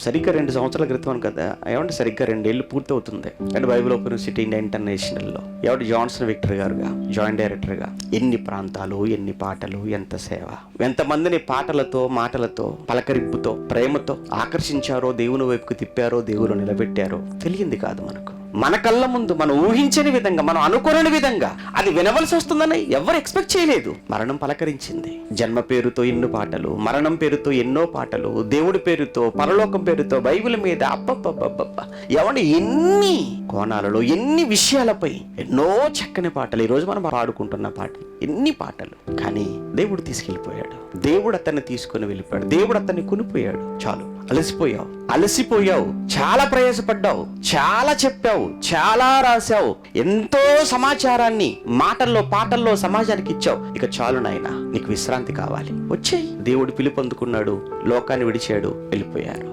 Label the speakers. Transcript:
Speaker 1: సరిగ్గా రెండు సంవత్సరాల క్రితం అని కదా ఏమంటే సరిగ్గా రెండేళ్ళు పూర్తవుతుంది. And Bible open city India ఇంటర్నేషనల్లో. ఎవడు జాన్సన్ విక్టర్ గారుగా జాయింట్ డైరెక్టర్గా ఎన్ని ప్రాంతాలు ఎన్ని పాటలు ఎంత సేవ. ఎంతమందిని పాటలతో మాటలతో పలకరింపుతో ప్రేమతో ఆకర్షించారో దేవుని వైపుకు తిప్పారో దేవుడు నిలబెట్టారో తెలియంది కాదు మనకు. మన కళ్ళ ముందు మనం ఊహించని విధంగా మనం అనుకోని విధంగా అది వినవలసి వస్తుందని ఎవరు ఎక్స్పెక్ట్ చేయలేదు. మరణం పలకరించింది. జన్మ పేరుతో ఎన్నో పాటలు మరణం పేరుతో ఎన్నో పాటలు దేవుడి పేరుతో పరలోకం పేరుతో బైబిల్ మీద అబ్బబ్బబ్బబ్బ ఎవరి ఎన్ని కోణాలలో ఎన్ని విషయాలపై ఎన్నో చక్కని పాటలు ఈరోజు మనం పాడుకుంటున్న పాటలు ఎన్ని పాటలు. కానీ దేవుడు తీసుకెళ్ళిపోయాడు. దేవుడు అతన్ని తీసుకొని వెళ్ళిపోయాడు. దేవుడు అతన్ని కొనిపోయాడు. చాలు అలసిపోయావు. అలసిపోయావు. చాలా ప్రయాసపడ్డావు. చాలా చెప్పావు. చాలా రాశావు. ఎంతో సమాచారాన్ని మాటల్లో పాటల్లో సమాజానికి ఇచ్చావు. ఇక చాలు నాయనా నీకు విశ్రాంతి కావాలి. వచ్చేయి. దేవుడు పిలుపొందుకున్నాడు లోకాన్ని విడిచాడు. వెళ్ళిపోయారు.